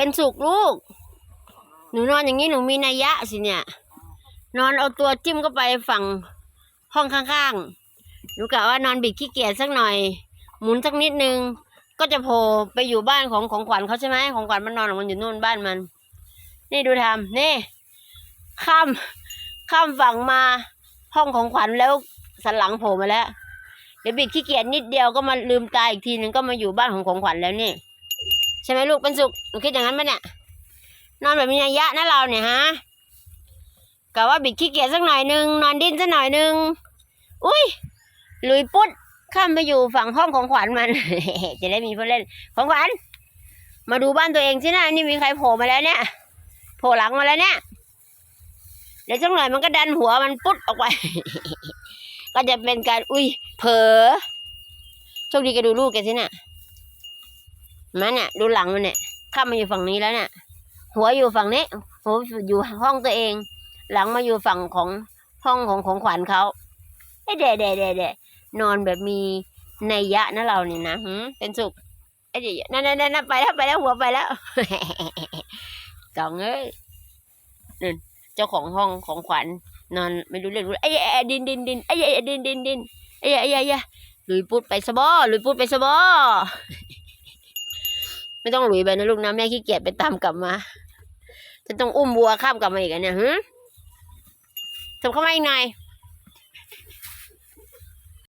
เป็นสุขลูก หนูนอนอย่างนี้หนูมีนัยยะสิเนี่ย นอนเอาตัวจิ้มเข้าไปฝั่งห้องข้างๆ หนูกะว่านอนบิดขี้เกียจสักหน่อย หมุนสักนิดนึง ก็จะโผล่ไปอยู่บ้านของของขวัญเขาใช่ไหมของขวัญมันนอนของมันอยู่นู่นบ้านมัน นี่ดูทำนี่ ข้าม ข้ามฝั่งมาห้องของขวัญแล้วสันหลังโผล่มาแล้ว เดี๋ยวบิดขี้เกียจนิดเดียวก็มาลืมตาอีกทีนึงก็มาอยู่บ้านของของขวัญแล้วนี่ ช่ไหมลูกเป็นสุขหนูคิดอย่างนั้นปะเนี่ยนอนแบบมีนัยยะนะเราเนี่ยฮะกะว่าบิดขี้เกียจสักหน่อยนึงนอนดิ้นสักหน่อยนึงอุ้ยลุยปุ๊ดข้ามไปอยู่ฝั่งห้องของขวัญมัน จะได้มีเพื่อนเล่น ของขวัญมาดูบ้านตัวเองสินะนี่มีใครโผล่มาแล้วเนี่ยโผล่หลังมาแล้วเนี่ยเดี๋ยวสักหน่อยมันก็ดันหัวมันปุ๊ดออกไป ก็จะเป็นการอุ้ยเผลอโชคดีแกดูลูกแกสิน่ะ มันเนี่ยดูหลังมันเนี่ยข้ามาอยู่ฝั่งนี้แล้วเนี่ย หัวอยู่ฝั่งนี้หัวอยู่ห้องตัวเอง หลังมาอยู่ฝั่งของห้องของของขวัญเขาเอ้เดะเดะเดะเดะนอนแบบมีนัยยะนะเรานี่นะหืมเป็นสุขเอ้เดี๋ยวนั่นนั่นนั่นไปแล้วไปแล้วหัวไปแล้วสองเอ้ยนั่นเจ้าของห้องของขวัญนอนไม่รู้เรื่องรู้ไอ้ยไอ้ดินดินดินไอ้ยไอ้ดินดินดินไอ้ยไอ้ไอ้ยหลุยปุดไปซะบ่ลุยปุดไปซะบ่ ไม่ต้องหลุยไปนะลูกนะแม่ขี้เกียจไปตามกลับมาจะต้องอุ้มวัวข้ามกลับมาอีกอะเนี่ยฮึทำเข้ามาอีกหน่อย